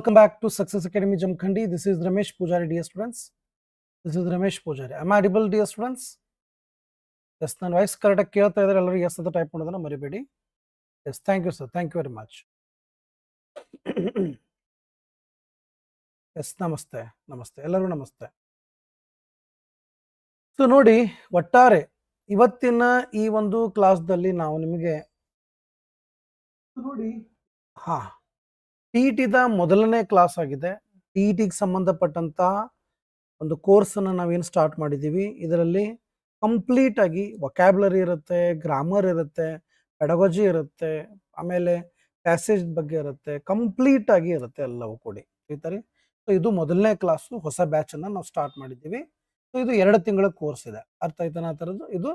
Welcome back to Success Academy Jamkhandi. This is Ramesh Pujari, dear students. This is Ramesh Pujari. Am I audible, dear students? Yes ನನ್ನ voice ಕರೆಕ್ಟಾಗಿ ಕೇಳ್ತಾ ಇದ್ದಾರೆ ಎಲ್ಲರೂ yes ಅಂತ type ಮಾಡೋದನ್ನ ಮರಿಬೇಡಿ yes thank you sir thank you very much yes ನಮಸ್ತೆ ನಮಸ್ತೆ so ನಮಸ್ತೆ ಸೊ ನೋಡಿ ಒಟ್ಟಾರೆ ಇವತ್ತಿನ ಈ ಒಂದು ಕ್ಲಾಸ್ದಲ್ಲಿ ನಾವು ನಿಮಗೆ ನೋಡಿ ಹಾ ಟಿ ಟಿದ ಮೊದಲನೇ ಕ್ಲಾಸ್ ಆಗಿದೆ. ಟಿ ಟಿಗೆ ಸಂಬಂಧಪಟ್ಟಂತಹ ಒಂದು ಕೋರ್ಸನ್ನು ನಾವೇನು ಸ್ಟಾರ್ಟ್ ಮಾಡಿದ್ದೀವಿ ಇದರಲ್ಲಿ ಕಂಪ್ಲೀಟ್ ಆಗಿ ವೊಕ್ಯಾಬ್ಲರಿ ಇರುತ್ತೆ ಗ್ರಾಮರ್ ಇರುತ್ತೆ ಪೆಡಗಜಿ ಇರುತ್ತೆ, ಆಮೇಲೆ ಪ್ಯಾಸೇಜ್ ಬಗ್ಗೆ ಇರುತ್ತೆ ಕಂಪ್ಲೀಟ್ ಆಗಿ ಇರುತ್ತೆ ಎಲ್ಲವೂ ಕೂಡಿ. ಸರಿ ಸೊ ಇದು ಮೊದಲನೇ ಕ್ಲಾಸು ಹೊಸ ಬ್ಯಾಚನ್ನು ನಾವು ಸ್ಟಾರ್ಟ್ ಮಾಡಿದ್ದೀವಿ ಸೊ ಇದು ಎರಡು ತಿಂಗಳ ಕೋರ್ಸ್ ಇದೆ. ಅರ್ಥ ಆಯ್ತಾನ ಥರದ್ದು? ಇದು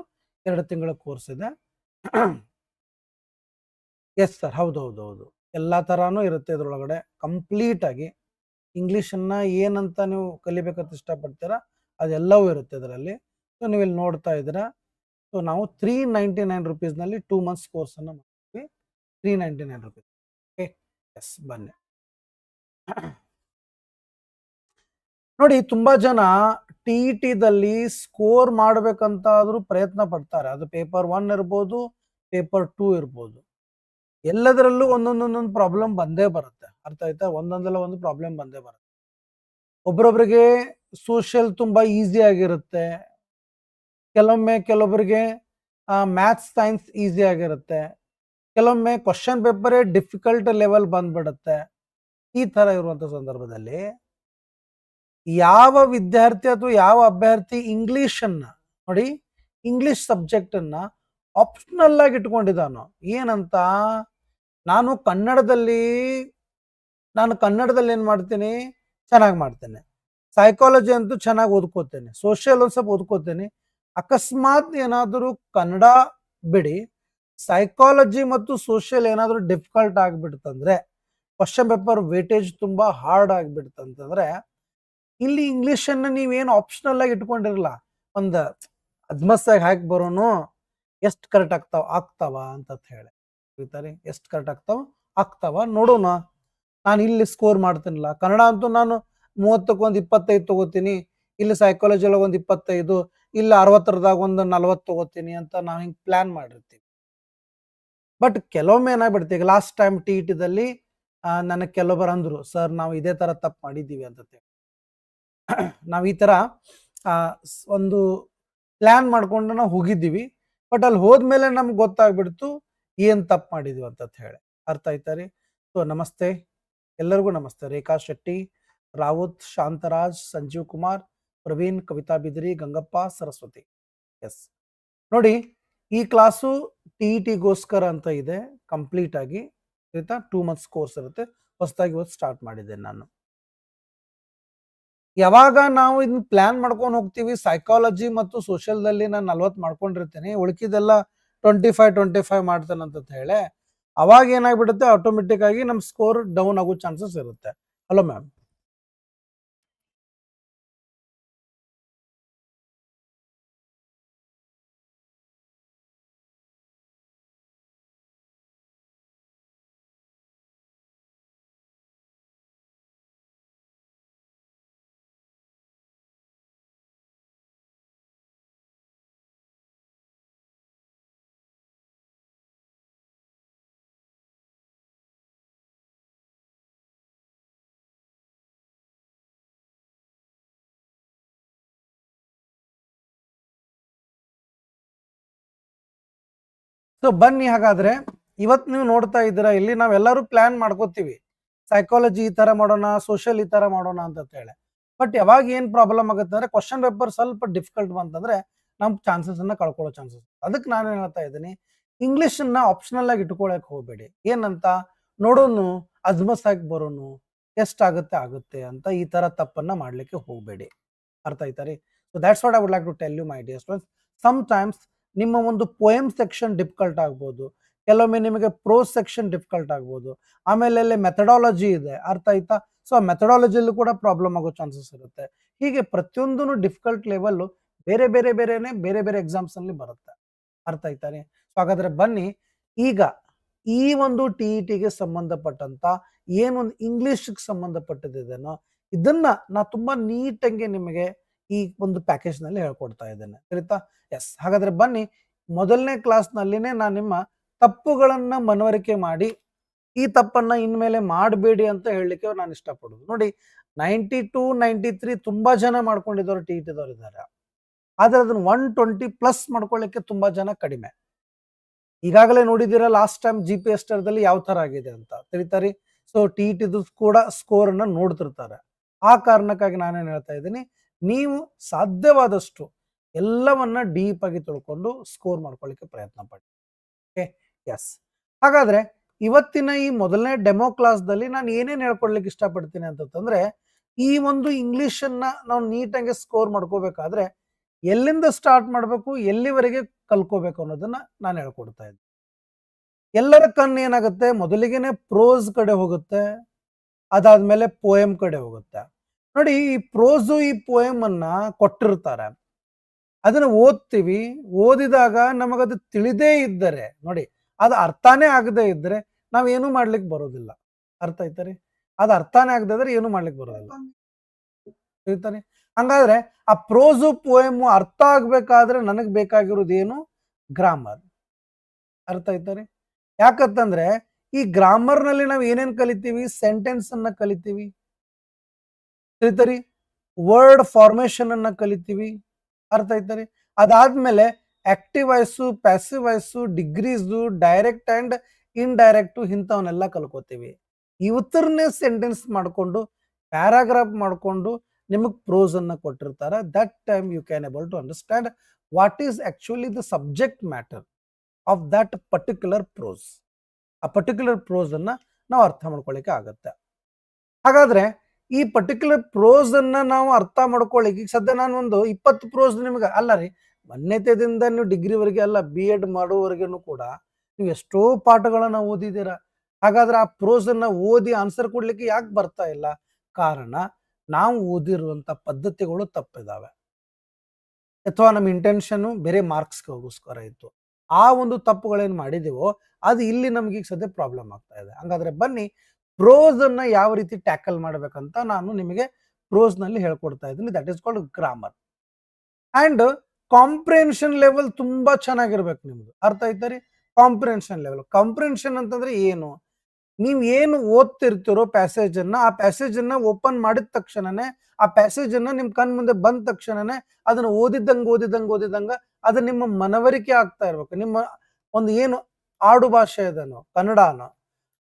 ಎರಡು ತಿಂಗಳ ಕೋರ್ಸ್ ಇದೆ. ಎಸ್ ಸರ್ ಹೌದು ಹೌದು ಹೌದು ಎಲ್ಲ ಥರನೂ ಇರುತ್ತೆ ಇದ್ರೊಳಗಡೆ. ಕಂಪ್ಲೀಟ್ ಆಗಿ ಇಂಗ್ಲೀಷನ್ನು ಏನಂತ ನೀವು ಕಲಿಬೇಕಂತ ಇಷ್ಟಪಡ್ತೀರಾ ಅದೆಲ್ಲವೂ ಇರುತ್ತೆ ಇದರಲ್ಲಿ. ಸೊ ನೀವು ಇಲ್ಲಿ ನೋಡ್ತಾ ಇದ್ದೀರಾ. ಸೊ ನಾವು ತ್ರೀ ನೈಂಟಿ ನೈನ್ ರುಪೀಸ್ನಲ್ಲಿ ಟೂ ಮಂತ್ಸ್ ಕೋರ್ಸನ್ನು ಮಾಡ್ತೀವಿ. Three ninety nine rupees okay yes ಬನ್ನಿ. ನೋಡಿ, ತುಂಬ ಜನ ಟಿ ಟಿದಲ್ಲಿ ಸ್ಕೋರ್ ಮಾಡಬೇಕಂತಾದ್ರೂ ಪ್ರಯತ್ನ ಪಡ್ತಾರೆ. ಅದು ಪೇಪರ್ ಒನ್ ಇರ್ಬೋದು ಪೇಪರ್ ಟೂ ಇರ್ಬೋದು. ಎಲ್ಲದರಲ್ಲೂ ಒಂದೊಂದೊಂದೊಂದು ಪ್ರಾಬ್ಲಮ್ ಬಂದೇ ಬರುತ್ತೆ. ಅರ್ಥ ಆಯ್ತಾ? ಒಂದೊಂದಲ್ಲ ಒಂದು ಪ್ರಾಬ್ಲಮ್ ಬಂದೇ ಬರುತ್ತೆ. ಒಬ್ರೊಬ್ರಿಗೆ ಸೋಷಿಯಲ್ ತುಂಬಾ ಈಸಿ ಆಗಿರುತ್ತೆ. ಕೆಲವೊಮ್ಮೆ ಕೆಲವೊಬ್ಬರಿಗೆ ಮ್ಯಾಥ್ಸ್ ಸೈನ್ಸ್ ಈಸಿ ಆಗಿರುತ್ತೆ. ಕೆಲವೊಮ್ಮೆ ಕ್ವಶನ್ ಪೇಪರೇ ಡಿಫಿಕಲ್ಟ್ ಲೆವೆಲ್ ಬಂದ್ಬಿಡುತ್ತೆ. ಈ ತರ ಇರುವಂತ ಸಂದರ್ಭದಲ್ಲಿ ಯಾವ ವಿದ್ಯಾರ್ಥಿ ಅಥವಾ ಯಾವ ಅಭ್ಯರ್ಥಿ ಇಂಗ್ಲಿಷ್ ಅನ್ನ ನೋಡಿ ಇಂಗ್ಲಿಷ್ ಸಬ್ಜೆಕ್ಟ್ ಅನ್ನ ಆಪ್ಷನಲ್ ಆಗಿ ಇಟ್ಕೊಂಡಿದ್ದಾನೋ, ಏನಂತ ನಾನು ಕನ್ನಡದಲ್ಲಿ ನಾನು ಕನ್ನಡದಲ್ಲಿ ಏನು ಮಾಡ್ತೀನಿ? ಚೆನ್ನಾಗಿ ಮಾಡ್ತೇನೆ. ಸೈಕಾಲಜಿ ಅಂತೂ ಚೆನ್ನಾಗಿ ಓದ್ಕೋತೇನೆ. ಸೋಷಿಯಲ್ ಒಂದು ಸ್ವಲ್ಪ ಓದ್ಕೋತೇನೆ. ಅಕಸ್ಮಾತ್ ಏನಾದರೂ ಕನ್ನಡ ಬಿಡಿ. ಸೈಕಾಲಜಿ ಮತ್ತು ಸೋಷಿಯಲ್ ಏನಾದರೂ ಡಿಫಿಕಲ್ಟ್ ಆಗಿಬಿಡ್ತಂದ್ರೆ ಕ್ವಶನ್ ಪೇಪರ್ ವೇಟೇಜ್ ತುಂಬಾ ಹಾರ್ಡ್ ಆಗಿಬಿಡ್ತಂತಂದ್ರೆ, ಇಲ್ಲಿ ಇಂಗ್ಲಿಷನ್ನು ನೀವೇನು ಆಪ್ಷನಲ್ ಆಗಿ ಇಟ್ಕೊಂಡಿರಲ್ಲ, ಒಂದು ಅದ್ಮಸ್ಸಾಗಿ ಹಾಕಿ ಬರೋನು, ಎಷ್ಟು ಕರೆಕ್ಟ್ ಆಗ್ತಾವ ಆಗ್ತಾವ ಅಂತ ಹೇಳಿ. ಹೇಳ್ತಾರೆ, ಎಷ್ಟು ಕರೆಕ್ಟ್ ಆಗ್ತಾವ ಆಗ್ತಾವ, ನೋಡೋಣ. ನಾನು ಇಲ್ಲಿ ಸ್ಕೋರ್ ಮಾಡ್ತೀನಿಲ್ಲ. ಕನ್ನಡ ಅಂತೂ ನಾನು ಮೂವತ್ತಕ್ಕೆ ಒಂದು ಇಪ್ಪತ್ತೈದು ತಗೋತೀನಿ, ಇಲ್ಲಿ ಸೈಕಾಲಜಿ ಒಳಗೆ ಒಂದು ಇಪ್ಪತ್ತೈದು, ಇಲ್ಲಿ ಅರವತ್ತರದಾಗ ಒಂದು ನಲ್ವತ್ತು ತಗೋತೀನಿ ಅಂತ ನಾವು ಹಿಂಗೆ ಪ್ಲಾನ್ ಮಾಡಿರ್ತೀವಿ ಬಟ್ ಕೆಲವೊಮ್ಮೆ ಏನಾಗ್ಬಿಡ್ತೀವಿ ಲಾಸ್ಟ್ ಟೈಮ್ ಟಿ ಇಟಿದಲ್ಲಿ ನನಗೆ ಕೆಲವೊಬ್ಬರು ಅಂದರು, ಸರ್, ನಾವು ಇದೇ ಥರ ತಪ್ಪು ಮಾಡಿದ್ದೀವಿ ಅಂತ ನಾವು ಈ ಥರ ಒಂದು ಪ್ಲ್ಯಾನ್ ಮಾಡ್ಕೊಂಡು ನಾವು ಹೋಗಿದ್ದೀವಿ. ಬಟ್ ಅಲ್ಲಿ ಹೋದ್ಮೇಲೆ ನಮ್ಗೆ ಗೊತ್ತಾಗ್ಬಿಡ್ತು ಏನು ತಪ್ಪು ಮಾಡಿದ್ವಿ ಅಂತ ಹೇಳಿ. ಅರ್ಥ ಆಯ್ತಾ ರೀ? ಸೊ ನಮಸ್ತೆ. ಎಲ್ಲರಿಗೂ ನಮಸ್ತೆ. ರೇಖಾ ಶೆಟ್ಟಿ, ರಾವುತ್, ಶಾಂತರಾಜ್, ಸಂಜೀವ್ ಕುಮಾರ್, ಪ್ರವೀಣ್, ಕವಿತಾ ಬಿದ್ರಿ, ಗಂಗಪ್ಪ, ಸರಸ್ವತಿ. ಎಸ್ ನೋಡಿ, ಈ ಕ್ಲಾಸು ಟಿ ಇ ಟಿಗೋಸ್ಕರ ಅಂತ ಇದೆ. ಕಂಪ್ಲೀಟ್ ಆಗಿ, ಆಯ್ತಾ? ಟೂ ಮಂತ್ಸ್ ಕೋರ್ಸ್ ಇರುತ್ತೆ. ಹೊಸದಾಗಿ ಇವತ್ತು ಸ್ಟಾರ್ಟ್ ಮಾಡಿದೆ ನಾನು. ಯಾವಾಗ ನಾವು ಇದನ್ನ ಪ್ಲಾನ್ ಮಾಡ್ಕೊಂಡು ಹೋಗ್ತೀವಿ ಸೈಕಾಲಜಿ ಮತ್ತು ಸೋಷಿಯಲ್ದಲ್ಲಿ ನಾನು ನಲ್ವತ್ತು ಮಾಡ್ಕೊಂಡಿರ್ತೇನೆ. ಉಳ್ಕಿದೆಲ್ಲ ಟ್ವೆಂಟಿ ಫೈವ್ ಟ್ವೆಂಟಿ ಫೈವ್ ಮಾಡ್ತಾನಂತ ಹೇಳಿ, ಅವಾಗ ಏನಾಗ್ಬಿಡುತ್ತೆ ಆಟೋಮೆಟಿಕ್ ಆಗಿ ನಮ್ಮ ಸ್ಕೋರ್ ಡೌನ್ ಆಗೋ ಚಾನ್ಸಸ್ ಇರುತ್ತೆ. ಹಲೋ ಮ್ಯಾಮ್ ಸೊ ಬನ್ನಿ ಹಾಗಾದ್ರೆ. ಇವತ್ತು ನೀವು ನೋಡ್ತಾ ಇದ್ದೀರಾ, ಇಲ್ಲಿ ನಾವೆಲ್ಲರೂ ಪ್ಲಾನ್ ಮಾಡ್ಕೋತೀವಿ. ಸೈಕಾಲಜಿ ಈ ತರ ಮಾಡೋಣ ಸೋಷಿಯಲ್ ಈ ತರ ಮಾಡೋಣ ಅಂತ ಹೇಳಿ. ಬಟ್ ಯಾವಾಗ ಏನ್ ಪ್ರಾಬ್ಲಮ್ ಆಗುತ್ತೆ ಅಂದ್ರೆ ಕ್ವಶನ್ ಪೇಪರ್ ಸ್ವಲ್ಪ ಡಿಫಿಕಲ್ಟ್ ಬಂತಂದ್ರೆ, ನಮ್ ಚಾನ್ಸಸ್ ಅನ್ನ ಕಳ್ಕೊಳ್ಳೋ ಚಾನ್ಸಸ್ ಅದಕ್ಕೆ ನಾನು ಏನ್ ಹೇಳ್ತಾ ಇದ್ದೀನಿ ಇಂಗ್ಲಿಷ್ ಅನ್ನ ಆಪ್ಷನಲ್ ಆಗಿ ಇಟ್ಕೊಳಕ್ ಹೋಗ್ಬೇಡಿ. ಏನಂತ? ನೋಡೋನು ಅಜ್ಮಸ್ ಆಗಿ ಬರೋನು ಎಷ್ಟಾಗುತ್ತೆ ಆಗುತ್ತೆ ಆಗುತ್ತೆ ಅಂತ ಈ ತರ ತಪ್ಪನ್ನ ಮಾಡ್ಲಿಕ್ಕೆ ಹೋಗ್ಬೇಡಿ. ಅರ್ಥ ಆಯ್ತಾ so that's what I would like to tell you my dear students sometimes ನಿಮ್ಮ ಒಂದು ಪೊಯಮ್ ಸೆಕ್ಷನ್ ಡಿಫಿಕಲ್ಟ್ ಆಗ್ಬೋದು. ಕೆಲವೊಮ್ಮೆ ನಿಮಗೆ ಪ್ರೋ ಸೆಕ್ಷನ್ ಡಿಫಿಕಲ್ಟ್ ಆಗ್ಬೋದು. ಆಮೇಲೆ ಅಲ್ಲಿ ಮೆಥಡಾಲಜಿ ಇದೆ. ಅರ್ಥ ಆಯ್ತಾ? ಸೊ ಆ ಮೆಥಡಾಲಜಿಯಲ್ಲೂ ಕೂಡ ಪ್ರಾಬ್ಲಮ್ ಆಗೋ ಚಾನ್ಸಸ್ ಇರುತ್ತೆ. ಹೀಗೆ ಪ್ರತಿಯೊಂದೂ ಡಿಫಿಕಲ್ಟ್ ಲೆವೆಲ್ ಬೇರೆ ಬೇರೆ, ಬೇರೆನೆ ಬೇರೆ ಬೇರೆ ಎಕ್ಸಾಮ್ಸ್ ಅಲ್ಲಿ ಬರುತ್ತೆ. ಅರ್ಥ ಆಯ್ತಾ ರೀ? ಸೊ ಹಾಗಾದ್ರೆ ಬನ್ನಿ. ಈಗ ಈ ಒಂದು ಟಿ ಇ ಟಿಗೆ ಸಂಬಂಧಪಟ್ಟಂತ ಏನೊಂದು ಇಂಗ್ಲಿಷ್ಗೆ ಸಂಬಂಧಪಟ್ಟದಿದೆನೋ ಇದನ್ನ ನಾ ತುಂಬಾ ನೀಟಾಗಿ ನಿಮಗೆ ಈ ಒಂದು ಪ್ಯಾಕೇಜ್ನಲ್ಲಿ ಹೇಳ್ಕೊಡ್ತಾ ಇದ್ದೇನೆ. ತಿಳಿತಾ ಎಸ್ ಹಾಗಾದ್ರೆ ಬನ್ನಿ, ಮೊದಲನೇ ಕ್ಲಾಸ್ ನಲ್ಲಿನೇ ನಾನು ನಿಮ್ಮ ತಪ್ಪುಗಳನ್ನ ಮನವರಿಕೆ ಮಾಡಿ, ಈ ತಪ್ಪನ್ನ ಇನ್ಮೇಲೆ ಮಾಡಬೇಡಿ ಅಂತ ಹೇಳಲಿಕ್ಕೆ ನಾನು ಇಷ್ಟಪಡೋದು. ನೋಡಿ ನೈಂಟಿ ಟು ನೈಂಟಿ ತ್ರೀ ತುಂಬಾ ಜನ ಮಾಡ್ಕೊಂಡಿದ್ದವರು ಟಿ ಟಿದವ್ರು ಇದ್ದಾರೆ. ಆದ್ರೆ ಅದನ್ನ ಒನ್ ಟ್ವೆಂಟಿ ಪ್ಲಸ್ ಮಾಡ್ಕೊಳ್ಳಿಕ್ಕೆ ತುಂಬಾ ಜನ ಕಡಿಮೆ. ಈಗಾಗಲೇ ನೋಡಿದಿರ last time G P S ದಲ್ಲಿ ಯಾವ ತರ ಆಗಿದೆ ಅಂತ. ತಿಳಿತಾರಿ ಸೊ ಟಿ ಟಿದು ಕೂಡ ಸ್ಕೋರ್ ಅನ್ನ ನೋಡ್ತಿರ್ತಾರೆ. ಆ ಕಾರಣಕ್ಕಾಗಿ ನಾನೇನು ಹೇಳ್ತಾ ಇದ್ದೀನಿ ನೀವು ಸಾಧ್ಯವಾದಷ್ಟು ಎಲ್ಲವನ್ನ ಡೀಪ್ ಆಗಿ ತಿಳ್ಕೊಂಡು ಸ್ಕೋರ್ ಮಾಡ್ಕೊಳ್ಳಿಕ್ಕೆ ಪ್ರಯತ್ನ ಪಡಿ. ಓಕೆ? ಎಸ್ ಹಾಗಾದ್ರೆ ಇವತ್ತಿನ ಈ ಮೊದಲನೇ ಡೆಮೋ ಕ್ಲಾಸ್ದಲ್ಲಿ ನಾನು ಏನೇನು ಹೇಳ್ಕೊಳ್ಲಿಕ್ಕೆ ಇಷ್ಟಪಡ್ತೀನಿ ಅಂತಂದ್ರೆ ಈ ಒಂದು ಇಂಗ್ಲಿಷ್ ಅನ್ನ ನಾವು ನೀಟಾಗಿ ಸ್ಕೋರ್ ಮಾಡ್ಕೋಬೇಕಾದ್ರೆ ಎಲ್ಲಿಂದ ಸ್ಟಾರ್ಟ್ ಮಾಡಬೇಕು, ಎಲ್ಲಿವರೆಗೆ ಕಲ್ಕೋಬೇಕು ಅನ್ನೋದನ್ನ ನಾನು ಹೇಳ್ಕೊಡ್ತಾ ಇದ್ದೆ. ಎಲ್ಲರ ಕಣ್ಣು ಏನಾಗುತ್ತೆ? ಮೊದಲಿಗೆನೆ ಪ್ರೋಸ್ ಕಡೆ ಹೋಗುತ್ತೆ, ಅದಾದ್ಮೇಲೆ ಪೋಯಮ್ ಕಡೆ ಹೋಗುತ್ತೆ. ನೋಡಿ, ಈ ಪ್ರೋಸು ಈ ಪೋಯಮ್ ಅನ್ನ ಕೊಟ್ಟಿರ್ತಾರೆ. ಅದನ್ನ ಓದ್ತೀವಿ. ಓದಿದಾಗ ನಮಗದು ತಿಳಿದೇ ಇದ್ದರೆ, ನೋಡಿ, ಅದು ಅರ್ಥನೇ ಆಗದೆ ನಾವು ನಾವೇನು ಮಾಡ್ಲಿಕ್ಕೆ ಬರೋದಿಲ್ಲ. ಅರ್ಥ ಆಯ್ತಾರೆ ಅದು ಅರ್ಥನೇ ಆಗದೆ ಇದ್ರೆ ಏನು ಮಾಡ್ಲಿಕ್ಕೆ ಬರೋದಿಲ್ಲ. ತಿಳಿತಾನೆ ಹಂಗಾದ್ರೆ ಆ ಪ್ರೋಸು ಪೋಯಮ್ ಅರ್ಥ ಆಗ್ಬೇಕಾದ್ರೆ ನನಗೆ ಬೇಕಾಗಿರೋದು ಏನು? ಗ್ರಾಮರ್ ಅರ್ಥ ಆಯ್ತಾರೆ ಯಾಕಂತಂದ್ರೆ ಈ ಗ್ರಾಮರ್ನಲ್ಲಿ ನಾವು ಏನೇನು ಕಲಿತೀವಿ? ಸೆಂಟೆನ್ಸ್ ಅನ್ನ ಕಲಿತೀವಿ. ತಿಳಿತರಿ ವರ್ಡ್ ಫಾರ್ಮೇಶನ್ ಅನ್ನ ಕಲಿತೀವಿ. ಅರ್ಥ ಐತರಿ ಅದಾದ್ಮೇಲೆ active voice passive voice degrees direct and indirect ಇಂಥವನ್ನೆಲ್ಲ ಕಲ್ಕೋತೀವಿ. ಇವತ್ತರನ್ನೇ ಸೆಂಟೆನ್ಸ್ ಮಾಡಿಕೊಂಡು ಪ್ಯಾರಾಗ್ರಾಫ್ ಮಾಡಿಕೊಂಡು ನಿಮಗೆ ಪ್ರೋಸ್ ಅನ್ನ ಕೊಟ್ಟಿರ್ತಾರೆ. That time you can able to understand what is actually the subject matter of that particular prose ಆ ಪರ್ಟಿಕ್ಯುಲರ್ ಪ್ರೋಸ್ ಅನ್ನ ನಾವು ಅರ್ಥ ಮಾಡ್ಕೊಳ್ಳಿಕ್ಕೆ ಆಗತ್ತೆ. ಹಾಗಾದ್ರೆ ಈ ಪರ್ಟಿಕ್ಯುಲರ್ ಪ್ರೋಸ್ ಅನ್ನ ನಾವು ಅರ್ಥ ಮಾಡ್ಕೊಳ್ಳಿ ಈಗ ಸದ್ಯ ನಾನು ಒಂದು ಇಪ್ಪತ್ತು ಪ್ರೋಸ್ ನಿಮ್ಗೆ ಅಲ್ಲ ರೀ ಮನ್ಯತೆಯಿಂದ ನೀವು ಡಿಗ್ರಿವರೆಗೆ ಅಲ್ಲ ಬಿ ಎಡ್ ಮಾಡುವವರೆಗೂ ಕೂಡ ನೀವು ಎಷ್ಟೋ ಪಾಠಗಳನ್ನ ಓದಿದ್ದೀರಾ. ಹಾಗಾದ್ರೆ ಆ ಪ್ರೋಸ್ ಅನ್ನ ಓದಿ ಆನ್ಸರ್ ಕೊಡ್ಲಿಕ್ಕೆ ಯಾಕೆ ಬರ್ತಾ ಇಲ್ಲ? ಕಾರಣ ನಾವು ಓದಿರುವಂತ ಪದ್ಧತಿಗಳು ತಪ್ಪಿದಾವೆ. ಅಥವಾ ನಮ್ಮ ಇಂಟೆನ್ಷನ್ ಬೇರೆ ಮಾರ್ಕ್ಸ್ಗೋಸ್ಕರ ಇತ್ತು. ಆ ಒಂದು ತಪ್ಪುಗಳೇನು ಮಾಡಿದೀವೋ, ಅದು ಇಲ್ಲಿ ನಮ್ಗೆ ಈಗ ಸದ್ಯ ಪ್ರಾಬ್ಲಮ್ ಆಗ್ತಾ ಇದೆ. ಹಂಗಾದ್ರೆ ಬನ್ನಿ ಪ್ರೋಸ್ ಅನ್ನ ಯಾವ ರೀತಿ ಟ್ಯಾಕಲ್ ಮಾಡ್ಬೇಕಂತ ನಾನು ನಿಮಗೆ ಪ್ರೋಸ್ನಲ್ಲಿ ಹೇಳ್ಕೊಡ್ತಾ ಇದ್ದೀನಿ. That is called grammar and comprehension level ತುಂಬಾ ಚೆನ್ನಾಗಿರ್ಬೇಕು ನಿಮ್ದು. ಅರ್ಥ ಆಯ್ತರಿ ಕಾಂಪ್ರಿಹೆನ್ಷನ್ ಲೆವೆಲ್ ಕಾಂಪ್ರಿಹೆನ್ಷನ್ ಅಂತಂದ್ರೆ ಏನು? ನೀವು ಏನು ಓದ್ತಿರ್ತಿರೋ ಪ್ಯಾಸೇಜ್ ಅನ್ನ, ಆ ಪ್ಯಾಸೇಜ್ ಅನ್ನ ಓಪನ್ ಮಾಡಿದ ತಕ್ಷಣನೇ, ಆ ಪ್ಯಾಸೇಜ್ ಅನ್ನ ನಿಮ್ ಕಣ್ ಮುಂದೆ ಬಂದ ತಕ್ಷಣನೇ ಅದನ್ನ ಓದಿದ್ದಂಗ ಓದಿದಂಗ ಓದಿದಂಗ ಅದು ನಿಮ್ಮ ಮನವರಿಕೆ ಆಗ್ತಾ ಇರ್ಬೇಕು. ನಿಮ್ಮ ಒಂದು ಏನು ಆಡು ಭಾಷೆ ಅದನ್ನು, ಕನ್ನಡನ,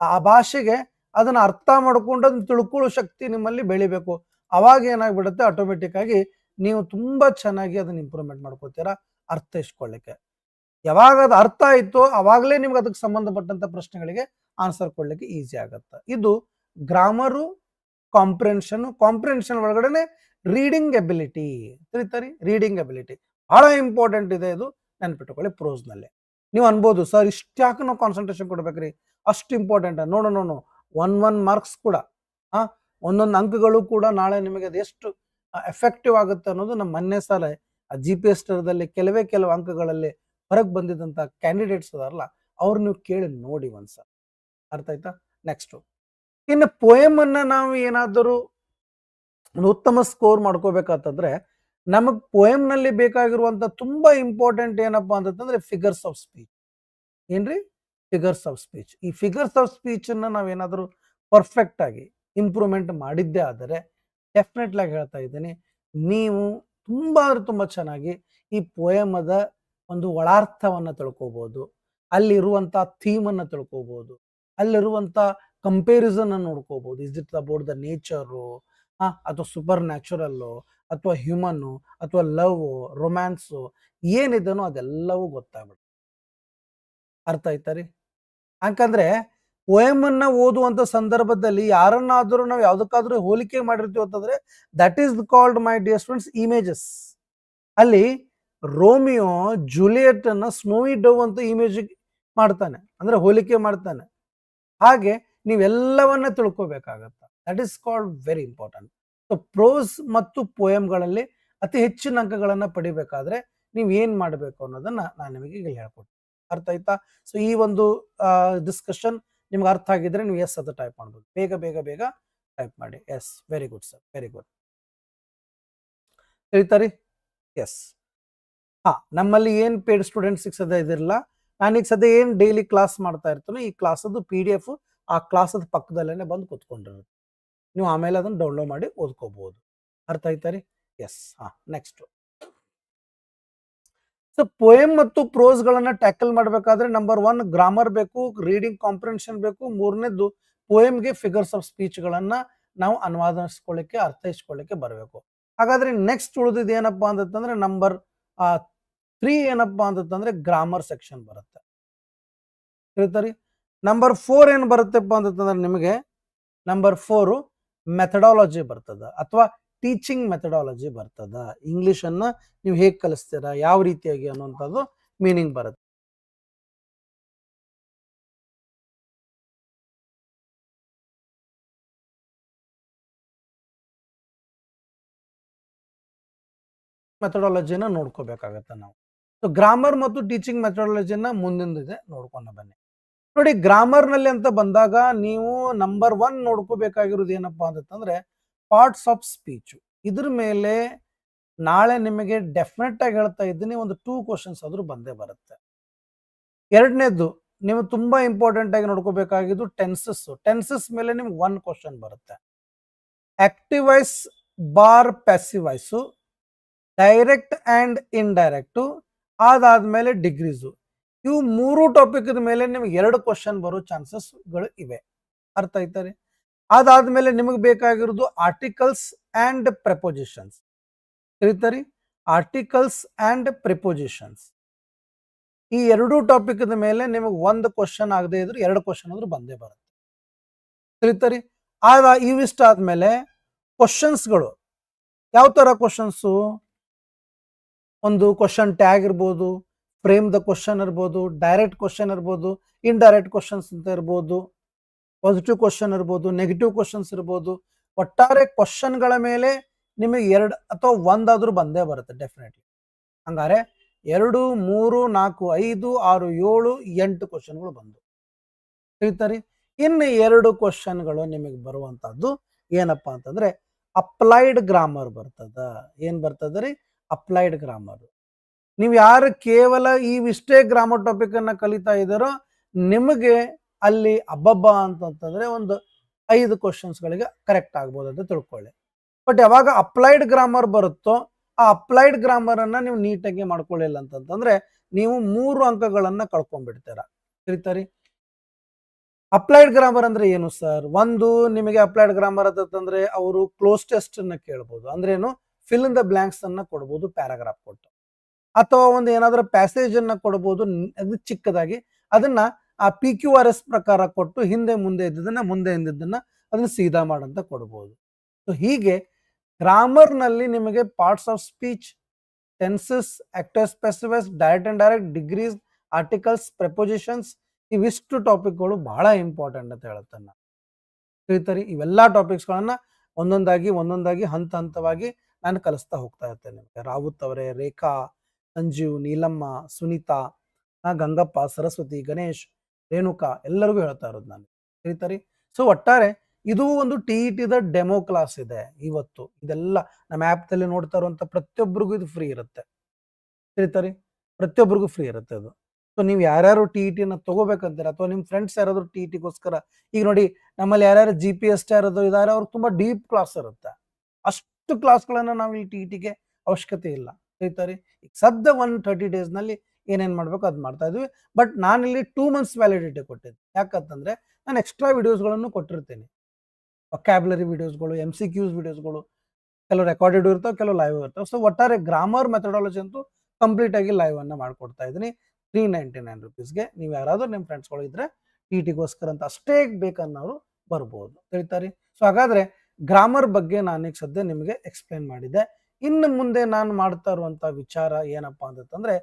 ಆ ಭಾಷೆಗೆ ಅದನ್ನ ಅರ್ಥ ಮಾಡ್ಕೊಂಡು ಅದನ್ನ ತಿಳ್ಕೊಳ್ಳೋ ಶಕ್ತಿ ನಿಮ್ಮಲ್ಲಿ ಬೆಳಿಬೇಕು. ಅವಾಗ ಏನಾಗ್ಬಿಡುತ್ತೆ? ಆಟೋಮೆಟಿಕ್ ಆಗಿ ನೀವು ತುಂಬಾ ಚೆನ್ನಾಗಿ ಅದನ್ನ ಇಂಪ್ರೂವ್ಮೆಂಟ್ ಮಾಡ್ಕೋತೀರಾ? ಅರ್ಥೈಸ್ಕೊಳ್ಳಿಕ್ಕೆ ಯಾವಾಗ ಅದು ಅರ್ಥ ಆಯ್ತೋ ಅವಾಗಲೇ ನಿಮ್ಗೆ ಅದಕ್ಕೆ ಸಂಬಂಧಪಟ್ಟಂತ ಪ್ರಶ್ನೆಗಳಿಗೆ ಆನ್ಸರ್ ಕೊಡ್ಲಿಕ್ಕೆ ಈಸಿ ಆಗುತ್ತೆ. ಇದು ಗ್ರಾಮರು ಕಾಂಪ್ರೆನ್ಷನ್ ಕಾಂಪ್ರೆನ್ಷನ್ ಒಳಗಡೆನೆ ರೀಡಿಂಗ್ ಎಬಿಲಿಟಿ ತಿಳಿತಾರಿ? ರೀಡಿಂಗ್ ಎಬಿಲಿಟಿ ಬಹಳ ಇಂಪಾರ್ಟೆಂಟ್ ಇದೆ ಇದು ನೆನ್ಪಿಟ್ಕೊಳ್ಳಿ ಪ್ರೋಸ್ನಲ್ಲಿ ನೀವು ಅನ್ಬೋದು, ಸರ್ ಇಷ್ಟ್ಯಾಕೆ ನಾವು ಕಾನ್ಸಂಟ್ರೇಷನ್ ಕೊಡ್ಬೇಕ್ರಿ. ಅಷ್ಟು ಇಂಪಾರ್ಟೆಂಟ್ ನೋಡು ನೋಡು. ಒನ್ ಒನ್ ಮಾರ್ಕ್ಸ್ ಕೂಡ, ಆ, ಒಂದೊಂದು ಅಂಕಗಳು ಕೂಡ ನಾಳೆ ನಿಮಗೆ ಅದೆಷ್ಟು ಎಫೆಕ್ಟಿವ್ ಆಗುತ್ತೆ ಅನ್ನೋದು ನಮ್ಮ ಮೊನ್ನೆ ಸಲ ಜಿ ಪಿ ಎಸ್ ಕೆಲವೇ ಕೆಲವು ಅಂಕಗಳಲ್ಲಿ ಹೊರಗೆ ಬಂದಿದ್ದಂಥ ಕ್ಯಾಂಡಿಡೇಟ್ಸ್ ಅದಾರಲ್ಲ, ಅವ್ರು ನೀವು ಕೇಳಿ ನೋಡಿ ಒಂದ್ಸಲ. ಅರ್ಥ ಆಯ್ತಾ? ನೆಕ್ಸ್ಟು ಇನ್ನು ಪೋಯಮನ್ನು ನಾವು ಏನಾದರೂ ಒಂದು ಉತ್ತಮ ಸ್ಕೋರ್ ಮಾಡ್ಕೋಬೇಕಂತಂದ್ರೆ, ನಮಗೆ ಪೋಯಮ್ನಲ್ಲಿ ಬೇಕಾಗಿರುವಂಥ ತುಂಬಾ ಇಂಪಾರ್ಟೆಂಟ್ ಏನಪ್ಪಾ ಅಂತಂದ್ರೆ ಫಿಗರ್ಸ್ ಆಫ್ ಸ್ಪೀಚ್ ಏನ್ರಿ? ಫಿಗರ್ಸ್ ಆಫ್ ಸ್ಪೀಚ್ ಈ ಫಿಗರ್ಸ್ ಆಫ್ ಸ್ಪೀಚ್ ಅನ್ನ ನಾವೇನಾದರೂ ಪರ್ಫೆಕ್ಟ್ ಆಗಿ ಇಂಪ್ರೂವ್ಮೆಂಟ್ ಮಾಡಿದ್ದೇ ಆದರೆ ಡೆಫಿನೆಟ್ಲಿ ಆಗಿ ಹೇಳ್ತಾ ಇದ್ದೀನಿ, ನೀವು ತುಂಬಾ ಅಂದ್ರೆ ತುಂಬಾ ಚೆನ್ನಾಗಿ ಈ ಪೋಯಮದ ಒಂದು ಒಳಾರ್ಥವನ್ನ ತಿಳ್ಕೊಬೋದು ಅಲ್ಲಿರುವಂಥ ಥೀಮ್ ಅನ್ನ ಅಲ್ಲಿರುವಂಥ ಅಲ್ಲಿರುವಂತ ಕಂಪೇರಿಸನ್ ಅನ್ನು ನೋಡ್ಕೋಬಹುದು is it about the nature ಅಥವಾ ಸೂಪರ್ ನ್ಯಾಚುರಲ್ಲು ಅಥವಾ ಹ್ಯೂಮನ್ನು ಅಥವಾ ಲವ್ ರೊಮ್ಯಾನ್ಸು ಏನಿದನೋ ಅದೆಲ್ಲವೂ ಗೊತ್ತಾಗ್ಬಿಡುತ್ತೆ. ಅರ್ಥ ಆಯ್ತಾ ರೀ? ಯಾಕಂದ್ರೆ ಅನ್ನ ಓದುವಂತ ಸಂದರ್ಭದಲ್ಲಿ ಯಾರನ್ನಾದರೂ ನಾವು ಯಾವ್ದಕ್ಕಾದ್ರೂ ಹೋಲಿಕೆ ಮಾಡಿರ್ತೀವಿ ಅಂತಂದ್ರೆ that is called my dear students images ಅಲ್ಲಿ ರೋಮಿಯೋ ಜೂಲಿಯಟ್ ಅನ್ನ ಸ್ನೋವಿ ಡವ್ ಅಂತ ಇಮೇಜ್ ಮಾಡ್ತಾನೆ, ಅಂದ್ರೆ ಹೋಲಿಕೆ ಮಾಡ್ತಾನೆ. ಹಾಗೆ ನೀವೆಲ್ಲವನ್ನ ತಿಳ್ಕೊಬೇಕಾಗತ್ತ. That is called very important so prose ಮತ್ತು ಪೋಯಮ್ಗಳಲ್ಲಿ ಅತಿ ಹೆಚ್ಚಿನ ಅಂಕಗಳನ್ನ ಪಡಿಬೇಕಾದ್ರೆ ನೀವು ಏನ್ ಮಾಡಬೇಕು ಅನ್ನೋದನ್ನ ನಾನು ನಿಮಗೆ ಈಗ ಹೇಳ್ಕೊಡ್ತೀನಿ. ಅರ್ಥ ಆಯ್ತಾ? ಸೊ ಈ ಒಂದು ಡಿಸ್ಕಷನ್ ನಿಮ್ಗೆ ಅರ್ಥ ಆಗಿದ್ರೆ ನೀವು ಎಸ್ ಅಂತ ಟೈಪ್ ಮಾಡ್ಬೋದು. ಬೇಗ ಬೇಗ ಬೇಗ ಟೈಪ್ ಮಾಡಿ. Yes very good sir very good ತಿಳಿತಾರಿ yes ಹಾ, ನಮ್ಮಲ್ಲಿ ಏನ್ ಪೇಡ್ ಸ್ಟೂಡೆಂಟ್ಸ್ ಸದ್ಯ ಇದಿರಲ್ಲ ನಾನೀಗ ಸದ್ಯ ಏನ್ ಡೈಲಿ ಕ್ಲಾಸ್ ಮಾಡ್ತಾ ಇರ್ತಾನೋ ಈ ಕ್ಲಾಸದ್ದು ಪಿ ಡಿ ಎಫ್ ಆ ಕ್ಲಾಸದ ಪಕ್ಕದಲ್ಲೇ ಬಂದು ಕೂತ್ಕೊಂಡಿರುತ್ತೆ ನೀವು ಆಮೇಲೆ ಅದನ್ನು ಡೌನ್ಲೋಡ್ ಮಾಡಿ ಓದ್ಕೋಬಹುದು ಅರ್ಥ ಆಯ್ತಾ ರೀ? ಎಸ್ ಹಾ ನೆಕ್ಸ್ಟ್ ಸೊ ಪೋಯಮ್ ಮತ್ತು ಪ್ರೋಸ್ ಗಳನ್ನ ಟ್ಯಾಕಲ್ ಮಾಡಬೇಕಾದ್ರೆ ನಂಬರ್ ಒನ್ ಗ್ರಾಮರ್ ಬೇಕು ರೀಡಿಂಗ್ ಕಾಂಪ್ರಿಹೆನ್ಷನ್ ಬೇಕು ಮೂರನೇದು ಪೋಯಮ್ಗೆ ಫಿಗರ್ಸ್ ಆಫ್ ಸ್ಪೀಚ್ ಗಳನ್ನ ನಾವು ಅನುವಾದಿಸ್ಕೊಳ್ಳಿಕ್ಕೆ, ಅರ್ಥೈಸ್ಕೊಳ್ಳಿಕ್ಕೆ ಬರಬೇಕು. ಹಾಗಾದ್ರೆ ನೆಕ್ಸ್ಟ್ ಉಳಿದಿದ್ದು ಏನಪ್ಪಾ ಅಂತಂದ್ರೆ ನಂಬರ್ ತ್ರೀ ಏನಪ್ಪಾ ಅಂತಂದ್ರೆ ಗ್ರಾಮರ್ ಸೆಕ್ಷನ್ ಬರುತ್ತೆ. ಹೇಳ್ತಾರೆ ನಂಬರ್ ಫೋರ್ ಏನ್ ಬರುತ್ತಪ್ಪ ಅಂತಂದ್ರೆ ನಿಮಗೆ ನಂಬರ್ ಫೋರು ಮೆಥಡಾಲಜಿ ಬರ್ತದ. ಅಥವಾ ಟೀಚಿಂಗ್ ಮೆಥಡಾಲಜಿ ಬರ್ತದ. ಇಂಗ್ಲಿಷ್ ಅನ್ನ ನೀವು ಹೇಗೆ ಕಲಿಸ್ತೀರಾ, ಯಾವ ರೀತಿಯಾಗಿ ಅನ್ನುವಂಥದ್ದು ಮೀನಿಂಗ್ ಬರುತ್ತೆ. ಮೆಥಡಾಲಜಿನ ನೋಡ್ಕೋಬೇಕಾಗತ್ತೆ ನಾವು. ಸೊ ಗ್ರಾಮರ್ ಮತ್ತು ಟೀಚಿಂಗ್ ಮೆಥಡಾಲಜಿನ ಮುಂದಿನದಿದೆ ನೋಡ್ಕೊಂಡು ಬನ್ನಿ. ನೋಡಿ ಗ್ರಾಮರ್ನಲ್ಲಿ ಅಂತ ಬಂದಾಗ ನೀವು ನಂಬರ್ ಒನ್ ನೋಡ್ಕೋಬೇಕಾಗಿರೋದು ಏನಪ್ಪಾ ಅಂತಂದ್ರೆ ಪಾರ್ಟ್ಸ್ ಆಫ್ ಸ್ಪೀಚು ಇದ್ರ ಮೇಲೆ ನಾಳೆ ನಿಮಗೆ ಡೆಫಿನೆಟ್ ಆಗಿ ಹೇಳ್ತಾ ಇದ್ದೀನಿ, ಒಂದು ಟೂ ಕ್ವಶನ್ಸ್ ಆದ್ರೂ ಬಂದೇ ಬರುತ್ತೆ. ಎರಡನೇದು ನೀವು ತುಂಬಾ ಇಂಪಾರ್ಟೆಂಟ್ ಆಗಿ ನೋಡ್ಕೋಬೇಕಾಗಿದ್ದು ಟೆನ್ಸಸ್ ಟೆನ್ಸಸ್ ಮೇಲೆ ನಿಮ್ಗೆ ಒನ್ ಕ್ವಶನ್ ಬರುತ್ತೆ. Active voice bar passive voice direct and indirect ಅದಾದ್ಮೇಲೆ ಡಿಗ್ರೀಸು ಇವು ಮೂರು ಟಾಪಿಕ್ ಮೇಲೆ ನಿಮ್ಗೆ ಎರಡು ಕ್ವಶನ್ ಬರೋ ಚಾನ್ಸಸ್ಗಳು ಇವೆ. ಅರ್ಥ ಆಯ್ತಾರೆ ಅದಾದ್ಮೇಲೆ ನಿಮಗೆ ಬೇಕಾಗಿರೋದು ಆರ್ಟಿಕಲ್ಸ್ ಅಂಡ್ ಪ್ರಪೋಸಿಷನ್ಸ್ ಕರೀತಾರಿ? ಆರ್ಟಿಕಲ್ಸ್ ಅಂಡ್ ಪ್ರಿಪೋಸಿಷನ್ಸ್ ಈ ಎರಡೂ ಟಾಪಿಕ್ದ ಮೇಲೆ ನಿಮಗೆ ಒಂದು ಕ್ವಶನ್ ಆಗದೆ ಇದ್ರು ಎರಡು ಕ್ವಶನ್ ಆದ್ರೂ ಬಂದೇ ಬರುತ್ತೆ. ತಿಳಿತಾರಿ ಆದ ಇವಿಷ್ಟ ಆದ್ಮೇಲೆ ಕ್ವಶನ್ಸ್ಗಳು ಯಾವ ತರ ಕ್ವಶನ್ಸು ಒಂದು ಕ್ವಶನ್ ಟ್ಯಾಗ್ ಇರ್ಬೋದು ಫ್ರೇಮ್ ದ ಕ್ವಶನ್ ಇರ್ಬೋದು ಡೈರೆಕ್ಟ್ ಕ್ವಶನ್ ಇರ್ಬೋದು ಇಂಡೈರೆಕ್ಟ್ ಕ್ವಶನ್ಸ್ ಅಂತ ಇರ್ಬೋದು. ಪಾಸಿಟಿವ್ ಕ್ವಶನ್ ಇರ್ಬೋದು ನೆಗೆಟಿವ್ ಕ್ವಶನ್ಸ್ ಇರ್ಬೋದು, ಒಟ್ಟಾರೆ ಕ್ವಶನ್ಗಳ ಮೇಲೆ ನಿಮಗೆ ಎರಡು ಅಥವಾ ಒಂದಾದರೂ ಬಂದೇ ಬರುತ್ತೆ ಡೆಫಿನೆಟ್ಲಿ ಹಂಗಾರೆ ಎರಡು, ಮೂರು, ನಾಲ್ಕು, ಐದು, ಆರು, ಏಳು, ಎಂಟು ಕ್ವಶನ್ಗಳು ಬಂದು. ತಿಳಿತಾರಿ? ಇನ್ನು ಎರಡು ಕ್ವಶನ್ಗಳು ನಿಮಗೆ ಬರುವಂಥದ್ದು ಏನಪ್ಪ ಅಂತಂದ್ರೆ ಅಪ್ಲೈಡ್ ಗ್ರಾಮರ್ ಬರ್ತದ. ಏನು ಬರ್ತದ ರೀ ಅಪ್ಲೈಡ್ ಗ್ರಾಮರ್ ನೀವು ಯಾರು ಕೇವಲ ಈ ಇಷ್ಟೇ ಗ್ರಾಮರ್ ಟಾಪಿಕ್ ಅನ್ನ ಕಲಿತಾ ಇದ್ದಾರೋ ನಿಮಗೆ ಅಲ್ಲಿ ಅಬ್ಬಬ್ಬ ಅಂತಂತಂದ್ರೆ ಒಂದು ಐದು ಕ್ವಶನ್ಸ್ಗಳಿಗೆ ಕರೆಕ್ಟ್ ಆಗ್ಬೋದು ಅಂತ ತಿಳ್ಕೊಳ್ಳಿ. ಬಟ್ ಯಾವಾಗ ಅಪ್ಲೈಡ್ ಗ್ರಾಮರ್ ಬರುತ್ತೋ ಆ ಅಪ್ಲೈಡ್ ಗ್ರಾಮರ್ ಅನ್ನ ನೀವು ನೀಟಾಗಿ ಮಾಡ್ಕೊಳ್ಳಿಲ್ಲ ಅಂತಂತಂದ್ರೆ ನೀವು ಮೂರು ಅಂಕಗಳನ್ನ ಕಳ್ಕೊಂಡ್ಬಿಡ್ತೀರ. ತಿಳಿತಾರಿ? ಅಪ್ಲೈಡ್ ಗ್ರಾಮರ್ ಅಂದ್ರೆ ಏನು ಸರ್ ಒಂದು ನಿಮಗೆ ಅಪ್ಲೈಡ್ ಗ್ರಾಮರ್ ಅಂತಂದ್ರೆ ಅವರು ಕ್ಲೋಸ್ ಟೆಸ್ಟ್ ಅನ್ನ ಕೇಳ್ಬೋದು. ಏನು? ಫಿಲ್ ಇನ್ ದ ಬ್ಲಾಂಕ್ಸ್ ಅನ್ನ ಕೊಡ್ಬೋದು ಪ್ಯಾರಾಗ್ರಾಫ್ ಕೊಟ್ಟು. ಅಥವಾ ಒಂದು ಏನಾದರೂ ಪ್ಯಾಸೇಜ್ ಅನ್ನ ಕೊಡ್ಬೋದು, ಅದು ಚಿಕ್ಕದಾಗಿ. ಅದನ್ನ ಆ ಪಿ ಕ್ಯೂ ಆರ್ ಎಸ್ ಪ್ರಕಾರ ಕೊಟ್ಟು ಹಿಂದೆ ಮುಂದೆ ಇದ್ದದನ್ನ ಮುಂದೆ ಇದ್ದದನ್ನ ಅದನ್ನ ಸೀದಾ ಮಾಡಂತ ಕೊಡ್ಬೋದು. ಸೊ ಹೀಗೆ ಗ್ರಾಮರ್ನಲ್ಲಿ ನಿಮಗೆ parts of speech tenses actor specifies direct and direct degrees articles prepositions ಇವಿಷ್ಟು ಟಾಪಿಕ್ಗಳು ಬಹಳ ಇಂಪಾರ್ಟೆಂಟ್ ಅಂತ ಹೇಳುತ್ತೆ ನಾನು ಇವೆಲ್ಲ ಟಾಪಿಕ್ಸ್ಗಳನ್ನ ಒಂದೊಂದಾಗಿ ಒಂದೊಂದಾಗಿ ಹಂತ ಹಂತವಾಗಿ ನಾನು ಕಲಿಸ್ತಾ ಹೋಗ್ತಾ ಇರ್ತೇನೆ ನಿಮಗೆ. ರಾವುತ್ ಅವರೇ, ರೇಖಾ, ಸಂಜೀವ್, ನೀಲಮ್ಮ, ಸುನೀತಾ, ಗಂಗಪ್ಪ, ಸರಸ್ವತಿ, ಗಣೇಶ್ ರೇಣುಕಾ ಎಲ್ಲರಿಗೂ ಹೇಳ್ತಾ ಇರೋದು ನಾನು. ತಿಳಿತಾರಿ ಸೊ ಒಟ್ಟಾರೆ ಇದು ಒಂದು ಟಿ ಇ ಟಿದ ಡೆಮೋ ಕ್ಲಾಸ್ ಇದೆ ಇವತ್ತು. ಇದೆಲ್ಲ ನಮ್ಮ ಆ್ಯಪ್ದಲ್ಲಿ ನೋಡ್ತಾ ಇರುವಂಥ ಪ್ರತಿಯೊಬ್ಬರಿಗೂ ಇದು ಫ್ರೀ ಇರುತ್ತೆ. ತಿಳಿತಾರಿ ಪ್ರತಿಯೊಬ್ಬರಿಗೂ ಫ್ರೀ ಇರುತ್ತೆ ಅದು. ಸೊ ನೀವು ಯಾರ್ಯಾರು ಟಿ ಇ ಟಿನ ತಗೋಬೇಕಂತೀರ ಅಥವಾ ನಿಮ್ಮ ಫ್ರೆಂಡ್ಸ್ ಯಾರಾದರೂ ಟಿ ಇ ಟಿಗೋಸ್ಕರ ಈಗ ನೋಡಿ ನಮ್ಮಲ್ಲಿ ಯಾರ್ಯಾರು ಜಿ ಪಿ ಎಸ್ ಯಾರಾದ್ರು ಇದಾರೆ ಅವ್ರಿಗೆ ತುಂಬಾ ಡೀಪ್ ಕ್ಲಾಸ್ ಇರುತ್ತೆ. ಅಷ್ಟು ಕ್ಲಾಸ್ಗಳನ್ನು ನಾವು ಈ ಟಿ ಇ ಟಿಗೆ ಅವಶ್ಯಕತೆ ಇಲ್ಲ. ತಿಳಿತಾರಿ ಈಗ ಸದ್ಯ ಒನ್ ತರ್ಟಿ ಡೇಸ್ನಲ್ಲಿ ಏನೇನು ಮಾಡಬೇಕು ಅದು ಮಾಡ್ತಾ ಇದ್ವಿ. ಬಟ್ ನಾನಿಲ್ಲಿ ಟೂ ಮಂತ್ಸ್ ವ್ಯಾಲಿಡಿಟಿ ಕೊಟ್ಟಿದ್ದೆ. ಯಾಕಂತಂದ್ರೆ ನಾನು ಎಕ್ಸ್ಟ್ರಾ ವಿಡಿಯೋಸ್ಗಳನ್ನು ಕೊಟ್ಟಿರ್ತೀನಿ. ವೊಕ್ಯಾಬ್ಲರಿ ವಿಡಿಯೋಸ್ಗಳು ಎಂ ಸಿ ಕ್ಯೂಸ್ ವಿಡಿಯೋಸ್ಗಳು ಕೆಲವು ರೆಕಾರ್ಡೆಡ್ ಇರ್ತಾವೆ, ಕೆಲವು ಲೈವ್ ಇರ್ತಾವೆ. ಸೊ ಒಟ್ಟಾರೆ ಗ್ರಾಮರ್ ಮೆಥಡಾಲಜಿ ಅಂತೂ ಕಂಪ್ಲೀಟ್ ಆಗಿ ಲೈವ್ ಅನ್ನ ಮಾಡ್ಕೊಡ್ತಾ ಇದ್ದೀನಿ. ತ್ರೀ ನೈಂಟಿ ನೈನ್ ರುಪೀಸ್ಗೆ ನೀವು ಯಾರಾದರೂ ನಿಮ್ಮ ಫ್ರೆಂಡ್ಸ್ಗಳು ಇದ್ದರೆ ಟಿ ಟಿಗೋಸ್ಕರ ಅಂತ ಅಷ್ಟೇ ಬೇಕನ್ನೋರು ಬರ್ಬೋದು ಹೇಳ್ತಾರೆ. ಸೊ ಹಾಗಾದ್ರೆ ಗ್ರಾಮರ್ ಬಗ್ಗೆ ನಾನೀಗ ಸದ್ಯ ನಿಮಗೆ ಎಕ್ಸ್ಪ್ಲೇನ್ ಮಾಡಿದ್ದೆ. ಇನ್ನು ಮುಂದೆ ನಾನು ಮಾಡ್ತಾ ಇರುವಂತ ವಿಚಾರ ಏನಪ್ಪಾ ಅಂತಂದ್ರೆ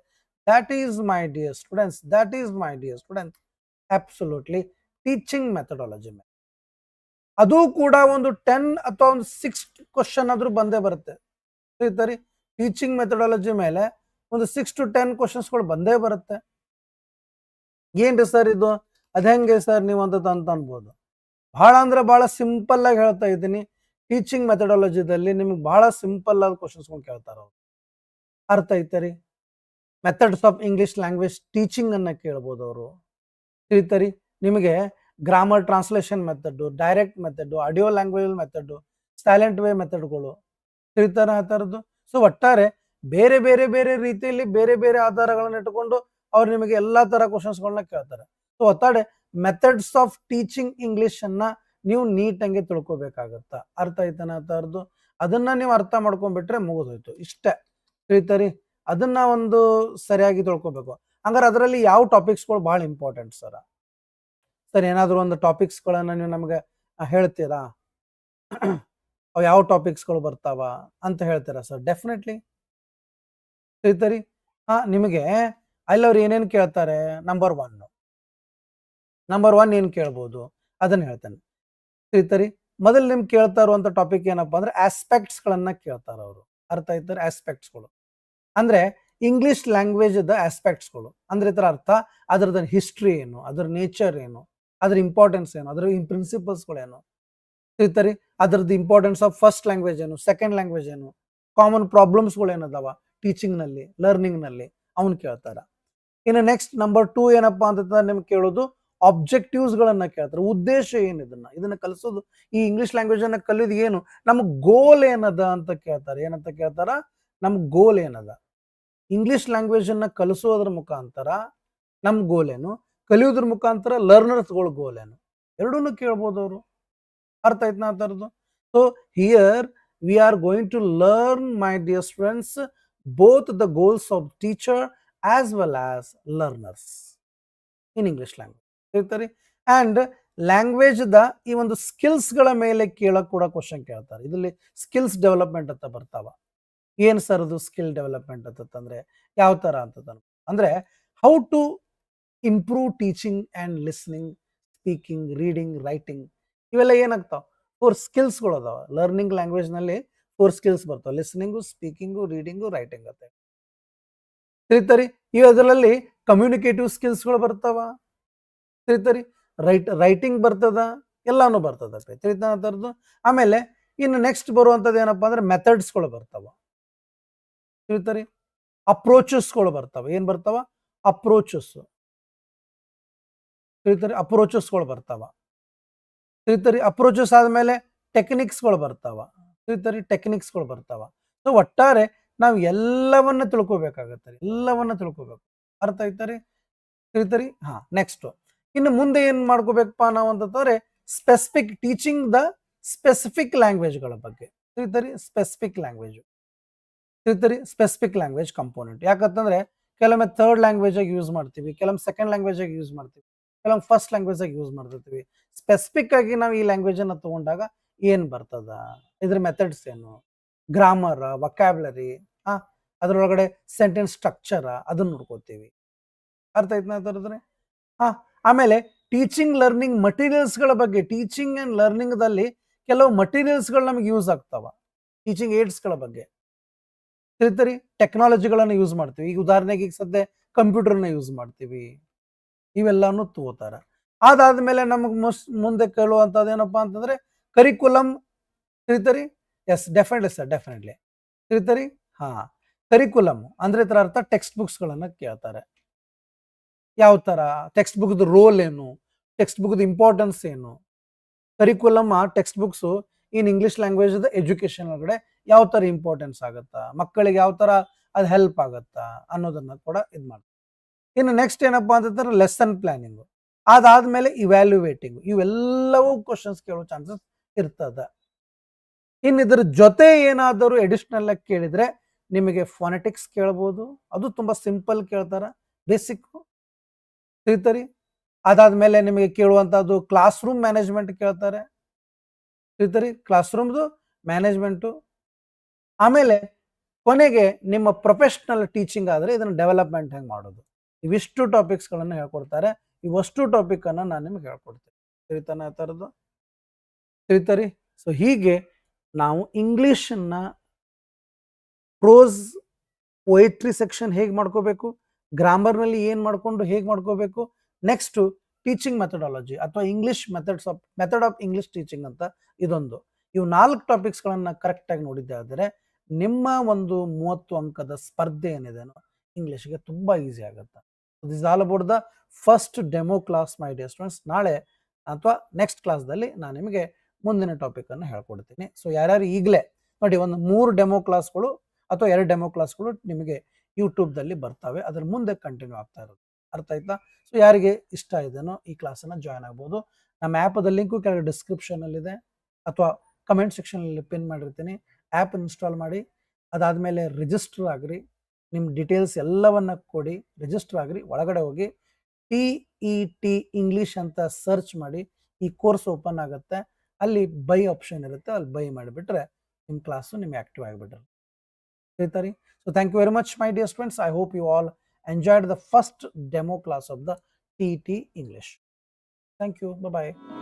that is my dear students that is my dear students absolutely teaching methodology ಮೇಲೆ ಅದು ಕೂಡ ಒಂದು ಟೆನ್ ಅಥವಾ ಒಂದು ಸಿಕ್ಸ್ ಕ್ವಶನ್ ಆದ್ರೂ ಬಂದೇ ಬರುತ್ತೆ. ಸರಿ ಟೀಚಿಂಗ್ ಮೆಥಡಾಲಜಿ ಮೇಲೆ ಒಂದು ಸಿಕ್ಸ್ ಟು ಟೆನ್ ಕ್ವಶನ್ಸ್ಗಳು ಬಂದೇ ಬರುತ್ತೆ. ಏನ್ರಿ ಸರ್ ಇದು? ಅದ್ ಹೆಂಗೆ ಸರ್ ನೀವು ಅಂತ ಅನ್ಬೋದು ಬಹಳ ಅಂದ್ರೆ ಬಹಳ ಸಿಂಪಲ್ ಆಗಿ ಹೇಳ್ತಾ ಇದ್ದೀನಿ. ಟೀಚಿಂಗ್ ಮೆಥಡಾಲಜಿದಲ್ಲಿ ನಿಮ್ಗೆ ಬಹಳ ಸಿಂಪಲ್ ಆದ ಕ್ವಶನ್ಸ್ ಕೇಳ್ತಾರ ಅವ್ರು. ಅರ್ಥ ಐತರಿ? Methods of English language teaching ಅನ್ನ ಕೇಳ್ಬೋದು ಅವರು. ತಿಳಿತರಿ? ನಿಮಗೆ grammar translation method direct method audio language method silent way ಮೆಥಡ್ಗಳು ತಿಳಿತಾರ ಆ ಥರದ್ದು ಸೊ ಒಟ್ಟಾರೆ ಬೇರೆ ಬೇರೆ ಬೇರೆ ರೀತಿಯಲ್ಲಿ ಬೇರೆ ಬೇರೆ ಆಧಾರಗಳನ್ನ ಇಟ್ಕೊಂಡು ಅವ್ರು ನಿಮಗೆ ಎಲ್ಲಾ ತರ ಕ್ವಶನ್ಸ್ಗಳನ್ನ ಕೇಳ್ತಾರೆ. ಸೊ ಒತ್ತಾಡೆ ಮೆಥಡ್ಸ್ ಆಫ್ ಟೀಚಿಂಗ್ ಇಂಗ್ಲಿಷ್ ಅನ್ನ ನೀವು ನೀಟಂಗೆ ತಿಳ್ಕೊಬೇಕಾಗತ್ತ? ಅರ್ಥ ಆಯ್ತಾನ ಅರ್ದು ಅದನ್ನ ನೀವು ಅರ್ಥ ಮಾಡ್ಕೊಂಡ್ಬಿಟ್ರೆ ಮುಗಿದೋಯ್ತು. ಇಷ್ಟೇ. ತಿಳಿತರಿ ಅದನ್ನ ಒಂದು ಸರಿಯಾಗಿ ತಿಳ್ಕೊಬೇಕು. ಹಂಗಾರೆ ಅದರಲ್ಲಿ ಯಾವ ಟಾಪಿಕ್ಸ್ಗಳು ಭಾಳ ಇಂಪಾರ್ಟೆಂಟ್ ಸರ್? ಸರ್, ಏನಾದರೂ ಒಂದು ಟಾಪಿಕ್ಸ್ಗಳನ್ನ ನೀವು ನಮಗೆ ಹೇಳ್ತೀರಾ? ಅವು ಯಾವ ಟಾಪಿಕ್ಸ್ಗಳು ಬರ್ತಾವ ಅಂತ ಹೇಳ್ತೀರಾ ಸರ್? ಡೆಫಿನೆಟ್ಲಿ. ತಿಳಿತರಿ ಹಾ ನಿಮಗೆ ಅಲ್ಲಿ ಅವ್ರು ಏನೇನು ಕೇಳ್ತಾರೆ? Number one. ನಂಬರ್ ಒನ್ ಏನು ಕೇಳ್ಬೋದು? ಅದನ್ನ ಹೇಳ್ತಾನೆ. ತಿಳಿತರಿ ಮೊದಲು ನಿಮ್ಗೆ ಕೇಳ್ತಾ ಇರುವಂತ ಟಾಪಿಕ್ ಏನಪ್ಪಾ ಅಂದ್ರೆ ಆಸ್ಪೆಕ್ಟ್ಸ್ ಗಳನ್ನ ಕೇಳ್ತಾರ ಅವರು. ಅರ್ಥ ಆಯ್ತಾರೆ ಆಸ್ಪೆಕ್ಟ್ಸ್ಗಳು ಅಂದ್ರೆ ಇಂಗ್ಲಿಷ್ ಲ್ಯಾಂಗ್ವೇಜ್ ದ ಆಸ್ಪೆಕ್ಟ್ಸ್ಗಳು ಅಂದ್ರೆ ಇದರ ಅರ್ಥ ಅದರದ ಹಿಸ್ಟ್ರಿ ಏನು, ಅದರ ನೇಚರ್ ಏನು, ಅದ್ರ ಇಂಪಾರ್ಟೆನ್ಸ್ ಏನು, ಅದ್ರ ಏನು. ತಿಳಿತರಿ ಅದ್ರದ್ದು ಇಂಪಾರ್ಟೆನ್ಸ್ ಆಫ್ ಫಸ್ಟ್ ಲ್ಯಾಂಗ್ವೇಜ್ ಏನು ಸೆಕೆಂಡ್ ಲ್ಯಾಂಗ್ವೇಜ್ ಏನು ಕಾಮನ್ ಪ್ರಾಬ್ಲಮ್ಸ್ಗಳು ಏನದಾವ ಟೀಚಿಂಗ್ನಲ್ಲಿ ಲರ್ನಿಂಗ್ನಲ್ಲಿ, ಅವನ್ ಕೇಳ್ತಾರ. ಇನ್ನು ನೆಕ್ಸ್ಟ್ ನಂಬರ್ ಟೂ ಏನಪ್ಪಾ ಅಂತ ನಿಮ್ಗೆ ಕೇಳೋದು ಆಬ್ಜೆಕ್ಟಿವ್ಸ್ ಗಳನ್ನ ಕೇಳ್ತಾರೆ. ಉದ್ದೇಶ ಏನು ಇದನ್ನ? ಇದನ್ನ ಕಲಿಸೋದು, ಈ ಇಂಗ್ಲಿಷ್ ಲ್ಯಾಂಗ್ವೇಜ್ ಅನ್ನ ಕಲಿಯೋದು ಏನು? ನಮ್ ಗೋಲ್ ಏನದ ಅಂತ ಕೇಳ್ತಾರೆ. ಏನಂತ ಕೇಳ್ತಾರ? ನಮ್ ಗೋಲ್ ಏನದ? ಇಂಗ್ಲಿಷ್ ಲ್ಯಾಂಗ್ವೇಜ್ ಅನ್ನ ಕಲಿಸೋದ್ರ ಮುಖಾಂತರ ನಮ್ ಗೋಲ್ ಏನು? ಕಲಿಯೋದ್ರ ಮುಖಾಂತರ ಲರ್ನರ್ಸ್ಗಳ ಗೋಲ್ ಏನು? ಎರಡೂ ಕೇಳ್ಬೋದು ಅವರು. ಅರ್ಥ ಆಯ್ತು ನಾ ಥರದ್ದು so here we are going to learn my dear students both the goals of teacher as well as learners in English language and language the ಈ ಒಂದು ಸ್ಕಿಲ್ಸ್ಗಳ ಮೇಲೆ ಕೇಳಕ್ ಕೂಡ ಕ್ವಶನ್ ಕೇಳ್ತಾರೆ. ಇದರಲ್ಲಿ ಸ್ಕಿಲ್ಸ್ ಡೆವಲಪ್ಮೆಂಟ್ ಅಂತ ಬರ್ತಾವ. ಏನ್ ಸರ್ ಅದು ಸ್ಕಿಲ್ ಡೆವಲಪ್ಮೆಂಟ್ ಅಂತಂದ್ರೆ ಯಾವ ತರ ಅಂತ ಅಂದ್ರೆ how to improve teaching and listening speaking reading writing ಇವೆಲ್ಲ ಏನಾಗ್ತಾವ? ಫೋರ್ ಸ್ಕಿಲ್ಸ್ಗಳು ಅದಾವ. ಲರ್ನಿಂಗ್ ಲ್ಯಾಂಗ್ವೇಜ್ನಲ್ಲಿ ಫೋರ್ ಸ್ಕಿಲ್ಸ್ ಬರ್ತಾವ. ಲಿಸ್ನಿಂಗು ಸ್ಪೀಕಿಂಗು ರೀಡಿಂಗು ರೈಟಿಂಗ್ ಅಂತ ತಿಳಿತರಿ? ಈ ಅದರಲ್ಲಿ ಕಮ್ಯುನಿಕೇಟಿವ್ ಸ್ಕಿಲ್ಸ್ಗಳು ಬರ್ತಾವ? ತಿಳಿತರಿ. ರೈಟ್ ರೈಟಿಂಗ್ ಬರ್ತದ, ಎಲ್ಲಾನು ಬರ್ತದ. ತಿಳಿತಾನ ಥರದ್ದು ಆಮೇಲೆ ಇನ್ನು ನೆಕ್ಸ್ಟ್ ಬರುವಂಥದ್ದು ಏನಪ್ಪಾ ಅಂದ್ರೆ ಮೆಥಡ್ಸ್ಗಳು ಬರ್ತಾವ. ತಿಳಿತರಿ? ಅಪ್ರೋಚಸ್ಗಳು ಬರ್ತಾವ. ಏನ್ ಬರ್ತಾವ? ಅಪ್ರೋಚಸ್ ತಿಳಿತರಿ? ಅಪ್ರೋಚಸ್ಗಳು ಬರ್ತಾವ. ತಿಳಿತರಿ? ಅಪ್ರೋಚಸ್ ಆದ್ಮೇಲೆ ಟೆಕ್ನಿಕ್ಸ್ಗಳು ಬರ್ತಾವ. ತಿಳಿತರಿ? ಟೆಕ್ನಿಕ್ಸ್ಗಳು ಬರ್ತಾವ. ಸೊ ಒಟ್ಟಾರೆ ನಾವು ಎಲ್ಲವನ್ನ ತಿಳ್ಕೊಬೇಕಾಗತ್ತೆ ಎಲ್ಲವನ್ನ ತಿಳ್ಕೊಬೇಕು. ಅರ್ಥ ಆಯ್ತರಿ ತಿಳಿತರಿ? ಹಾ ನೆಕ್ಸ್ಟ್ ಇನ್ನು ಮುಂದೆ ಏನ್ ಮಾಡ್ಕೋಬೇಕಪ್ಪ ನಾವು ಅಂತಂದ್ರೆ ಸ್ಪೆಸಿಫಿಕ್ ಟೀಚಿಂಗ್ ದ ಸ್ಪೆಸಿಫಿಕ್ ಲ್ಯಾಂಗ್ವೇಜ್ಗಳ ಬಗ್ಗೆ. ತಿಳಿತರಿ? ಸ್ಪೆಸಿಫಿಕ್ ಲ್ಯಾಂಗ್ವೇಜ್ ತಿಳಿತರಿ? ಸ್ಪೆಸಿಫಿಕ್ ಲ್ಯಾಂಗ್ವೇಜ್ ಕಂಪೋನೆಂಟ್ ಯಾಕಂತಂದ್ರೆ ಕೆಲವೊಮ್ಮೆ ಥರ್ಡ್ ಲ್ಯಾಂಗ್ವೇಜ್ ಆಗಿ ಯೂಸ್ ಮಾಡ್ತೀವಿ, ಕೆಲವೊಮ್ಮೆ ಸೆಕೆಂಡ್ ಲ್ಯಾಂಗ್ವೇಜ್ ಆಗಿ ಯೂಸ್ ಮಾಡ್ತೀವಿ, ಕೆಲವೊಮ್ಮೆ ಫಸ್ಟ್ ಲ್ಯಾಂಗ್ವೇಜ್ ಆಗಿ ಯೂಸ್ ಮಾಡ್ತಿರ್ತೀವಿ. ಸ್ಪೆಸಿಫಿಕ್ ಆಗಿ ನಾವು ಈ ಲ್ಯಾಂಗ್ವೇಜ್ ಅನ್ನ ತಗೊಂಡಾಗ ಏನ್ ಬರ್ತದ? ಇದ್ರ ಮೆಥಡ್ಸ್ ಏನು? ಗ್ರಾಮರ್ ವಕ್ಯಾಬ್ಲರಿ ಆ, ಅದ್ರೊಳಗಡೆ ಸೆಂಟೆನ್ಸ್ ಸ್ಟ್ರಕ್ಚರ್ ಅದನ್ನ ನೋಡ್ಕೋತೀವಿ. ಅರ್ಥ ಆಯ್ತು ನಾ ಹಾ ಆಮೇಲೆ ಟೀಚಿಂಗ್ ಲರ್ನಿಂಗ್ ಮಟೀರಿಯಲ್ಸ್ಗಳ ಬಗ್ಗೆ ಟೀಚಿಂಗ್ ಅಂಡ್ ಲರ್ನಿಂಗ್ ದಲ್ಲಿ ಕೆಲವು ಮಟೀರಿಯಲ್ಸ್ಗಳು ನಮಗೆ ಯೂಸ್ ಆಗ್ತಾವ. ಟೀಚಿಂಗ್ ಏಡ್ಸ್ಗಳ ಬಗ್ಗೆ. ತಿಳಿತರಿ? ಟೆಕ್ನಾಲಜಿಗಳನ್ನ ಯೂಸ್ ಮಾಡ್ತೀವಿ. ಈಗ ಉದಾಹರಣೆಗೆ ಈಗ ಸದ್ಯ ಕಂಪ್ಯೂಟರ್ನ ಯೂಸ್ ಮಾಡ್ತೀವಿ. ಇವೆಲ್ಲಾನು ತಗೋತಾರ. ಅದಾದ್ಮೇಲೆ ನಮಗೆ ಮುಸ್, ಮುಂದೆ ಕೇಳುವಂಥದ್ದು ಏನಪ್ಪಾ ಅಂತಂದ್ರೆ ಕರಿಕುಲಮ್ ತಿಳಿತರಿ? ಎಸ್ ಡೆಫಿನೆಟ್ಲಿ ಸರ್ ಡೆಫಿನೆಟ್ಲಿ ತಿಳಿತರಿ? ಹಾ ಕರಿಕುಲಮ್ ಅಂದ್ರೆ ಇದರ ಅರ್ಥ ಟೆಕ್ಸ್ಟ್ ಬುಕ್ಸ್ ಗಳನ್ನ ಕೇಳ್ತಾರೆ. ಯಾವ ಥರ? ಟೆಕ್ಸ್ಟ್ ಬುಕ್ದು ರೋಲ್ ಏನು? ಟೆಕ್ಸ್ಟ್ ಬುಕ್ದು ಇಂಪಾರ್ಟೆನ್ಸ್ ಏನು curriculum textbooks in English language education ಒಳಗಡೆ ಯಾವ ಥರ ಇಂಪಾರ್ಟೆನ್ಸ್ ಆಗುತ್ತಾ? ಮಕ್ಕಳಿಗೆ ಯಾವ ಥರ ಅದು ಹೆಲ್ಪ್ ಆಗುತ್ತಾ? ಅನ್ನೋದನ್ನ ಕೂಡ ಇದು ಮಾಡ್ತಾರೆ. ಇನ್ನು ನೆಕ್ಸ್ಟ್ ಏನಪ್ಪಾ ಅಂತಂದ್ರೆ ಲೆಸನ್ ಪ್ಲಾನಿಂಗು ಅದಾದ್ಮೇಲೆ ಇವ್ಯಾಲ್ಯುವೇಟಿಂಗ್ ಇವೆಲ್ಲವೂ ಕ್ವಶನ್ಸ್ ಕೇಳೋ ಚಾನ್ಸಸ್ ಇರ್ತದ. ಇನ್ನು ಇದ್ರ ಜೊತೆ ಏನಾದರೂ ಎಡಿಷನಲ್ ಆಗಿ ಕೇಳಿದ್ರೆ ನಿಮಗೆ ಫೋನೆಟಿಕ್ಸ್ ಕೇಳ್ಬೋದು. ಅದು ತುಂಬಾ ಸಿಂಪಲ್ ಕೇಳ್ತಾರ. ಬೇಸಿಕ್ ತಿಳಿತರಿ? ಅದಾದ್ಮೇಲೆ ನಿಮಗೆ ಕೇಳುವಂತದ್ದು ಕ್ಲಾಸ್ ರೂಮ್ ಮ್ಯಾನೇಜ್ಮೆಂಟ್ ಕೇಳ್ತಾರೆ. ತಿಳಿತರಿ? ಕ್ಲಾಸ್ ರೂಮ್ದು ಮ್ಯಾನೇಜ್ಮೆಂಟು ಆಮೇಲೆ ಕೊನೆಗೆ ನಿಮ್ಮ ಪ್ರೊಫೆಷನಲ್ ಟೀಚಿಂಗ್ ಆದರೆ ಇದನ್ನು ಡೆವಲಪ್ಮೆಂಟ್ ಹೆಂಗೆ ಮಾಡೋದು? ಇವಿಷ್ಟು ಟಾಪಿಕ್ಸ್ಗಳನ್ನು ಹೇಳ್ಕೊಡ್ತಾರೆ. ಇವಷ್ಟು ಟಾಪಿಕ್ ಅನ್ನ ನಾನು ನಿಮ್ಗೆ ಹೇಳ್ಕೊಡ್ತೀನಿ. ತಿಳಿತಾನೆ ಆ ಥರದ್ದು? ತಿಳಿತರಿ? ಸೊ ಹೀಗೆ ನಾವು ಇಂಗ್ಲಿಷನ್ನ ಪ್ರೋಸ್ ಪೊಯಿಟ್ರಿ ಸೆಕ್ಷನ್ ಹೇಗೆ ಮಾಡ್ಕೋಬೇಕು? ಗ್ರಾಮರ್ನಲ್ಲಿ ಏನು ಮಾಡಿಕೊಂಡು ಹೇಗೆ ಮಾಡ್ಕೋಬೇಕು? ನೆಕ್ಸ್ಟ್ ಟೀಚಿಂಗ್ ಮೆಥಡಾಲಜಿ ಅಥವಾ English methods of method of English teaching ಅಂತ ಇದೊಂದು. ಇವು ನಾಲ್ಕು ಟಾಪಿಕ್ಸ್ಗಳನ್ನು ಕರೆಕ್ಟಾಗಿ ನೋಡಿದ್ದೆ ಆದರೆ ನಿಮ್ಮ ಒಂದು ಮೂವತ್ತು ಅಂಕದ ಸ್ಪರ್ಧೆ ಏನಿದೆನೋ ಇಂಗ್ಲೀಷ್ಗೆ ತುಂಬ ಈಸಿ ಆಗುತ್ತೆ. This all about the first demo class my dear students ನಾಳೆ ಅಥವಾ ನೆಕ್ಸ್ಟ್ ಕ್ಲಾಸ್ದಲ್ಲಿ ನಾನು ನಿಮಗೆ ಮುಂದಿನ ಟಾಪಿಕನ್ನು ಹೇಳ್ಕೊಡ್ತೀನಿ. ಸೊ ಯಾರ್ಯಾರು ಈಗಲೇ ನೋಡಿ ಒಂದು ಮೂರು ಡೆಮೋ ಕ್ಲಾಸ್ಗಳು ಅಥವಾ ಎರಡು ಡೆಮೋ ಕ್ಲಾಸ್ಗಳು ನಿಮಗೆ ಯೂಟ್ಯೂಬ್ದಲ್ಲಿ ಬರ್ತವೆ. ಅದ್ರ ಮುಂದೆ ಕಂಟಿನ್ಯೂ ಆಗ್ತಾ ಇರೋದು. ಅರ್ಥ ಆಯ್ತಾ? ಸೊ ಯಾರಿಗೆ ಇಷ್ಟ ಇದೆಯೋ ಈ ಕ್ಲಾಸನ್ನು ಜಾಯ್ನ್ ಆಗ್ಬೋದು. ನಮ್ಮ ಆ್ಯಪದ ಲಿಂಕು ಕೆಳಗೆ ಡಿಸ್ಕ್ರಿಪ್ಷನಲ್ಲಿದೆ ಅಥವಾ ಕಮೆಂಟ್ ಸೆಕ್ಷನಲ್ಲಿ ಪಿನ್ ಮಾಡಿರ್ತೀನಿ. ಆ್ಯಪ್ ಇನ್ಸ್ಟಾಲ್ ಮಾಡಿ. ಅದಾದಮೇಲೆ ರಿಜಿಸ್ಟರ್ ಆಗಿರಿ. ನಿಮ್ಮ ಡೀಟೇಲ್ಸ್ ಎಲ್ಲವನ್ನ ಕೊಡಿ. ರಿಜಿಸ್ಟರ್ ಆಗಿರಿ. ಒಳಗಡೆ ಹೋಗಿ ಟಿ ಇ ಟಿ ಇಂಗ್ಲೀಷ್ ಅಂತ ಸರ್ಚ್ ಮಾಡಿ. ಈ ಕೋರ್ಸ್ ಓಪನ್ ಆಗುತ್ತೆ. ಅಲ್ಲಿ ಬೈ ಆಪ್ಷನ್ ಇರುತ್ತೆ. ಅಲ್ಲಿ ಬೈ ಮಾಡಿಬಿಟ್ರೆ ನಿಮ್ಮ ಕ್ಲಾಸು ನಿಮಗೆ ಆ್ಯಕ್ಟಿವ್ ಆಗಿಬಿಟ್ರೆ So thank you very much, my dear students. I hope you all enjoyed the first demo class of the TT English. Thank you. Bye-bye.